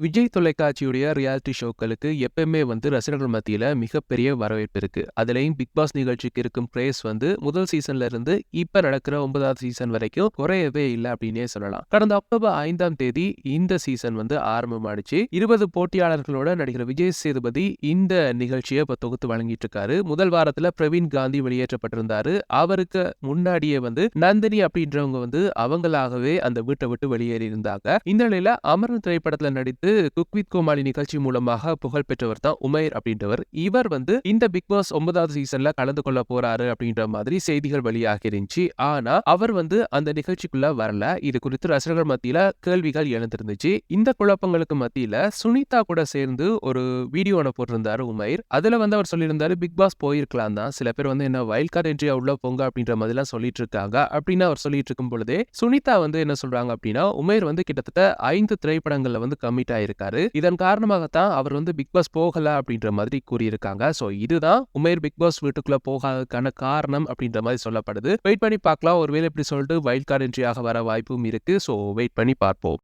Vijay தொலைக்காட்சியுடைய reality ஷோக்களுக்கு எப்பயுமே வந்து ரசிகர்கள் மத்தியில் மிகப்பெரிய வரவேற்பு இருக்கு. அதுலேயும் பிக் பாஸ் நிகழ்ச்சிக்கு இருக்கும் கிரேஸ் வந்து முதல் சீசன்ல இருந்து இப்ப நடக்கிற ஒன்பதாவது சீசன் வரைக்கும் குறையவே இல்லை அப்படின்னே சொல்லலாம். கடந்த அக்டோபர் ஐந்தாம் தேதி இந்த சீசன் வந்து ஆரம்பமாடிச்சு இருபது போட்டியாளர்களோட நடிகர் விஜய் சேதுபதி இந்த நிகழ்ச்சியை இப்போ தொகுத்து வழங்கிட்டு இருக்காரு. முதல் வாரத்துல பிரவீன் காந்தி வெளியேற்றப்பட்டிருந்தாரு. அவருக்கு முன்னாடியே வந்து நந்தினி அப்படின்றவங்க வந்து அவங்களாகவே அந்த வீட்டை விட்டு வெளியேறி இருந்தாங்க. இந்த நிலையில அமரன் திரைப்படத்துல நடித்து குக் வித் கோமாளி நிகழ்ச்சி மூலமாக புகழ் பெற்றவர் தான் உமேர் அப்படின்றவர். இவர் வந்து இந்த பிக் பாஸ் ஒன்பதாவது சீசன்ல கலந்து கொள்ள போறாரு அப்படின்ற மாதிரி செய்திகள் வெளியாக இருந்துச்சு. ஆனா அவர் வந்து அந்த நிகழ்ச்சிக்குள்ள வரல. இது குறித்து ரசிகர்கள் மத்தியில கேள்விகள் எழுந்திருந்துச்சு. இந்த குழப்பங்களுக்கு மத்தியில சுனிதா கூட சேர்ந்து ஒரு வீடியோ ஒண்ண போட்டிருந்தாரு உமேர் அதுல வந்து அவர் சொல்லியிருந்தாரு பிக் பாஸ் போயிருக்கலாம் தான். சில பேர் வந்து என்ன வைல்ட் கார்டு என்ட்ரியா உள்ள போங்க அப்படின்ற மாதிரிலாம் சொல்லிட்டு இருக்காங்க. அப்படின்னு அவர் சொல்லிட்டு இருக்கும் பொழுதே சுனிதா வந்து என்ன சொல்றாங்க அப்படின்னா உமேர் வந்து கிட்டத்தட்ட ஐந்து திரைப்படங்கள்ல வந்து கம்மிட் ஆயிருக்காரு. இதன் காரணமாகத்தான் அவர் வந்து பிக் பாஸ் போகல அப்படின்ற மாதிரி கூறியிருக்காங்க. சோ இதுதான் உமேர் பிக் பாஸ் வீட்டுக்குள்ள போகாததுக்கான காரணம் அப்படின்ற மாதிரி சொல்லப்படுது. வெயிட் பண்ணி பார்க்கலாம். ஒருவேளை இப்படி சொல்லிட்டு வைல்ட் கார்டு என்ட்ரியாக வர வாய்ப்பும் இருக்கு. சோ வெயிட் பண்ணி பார்ப்போம்.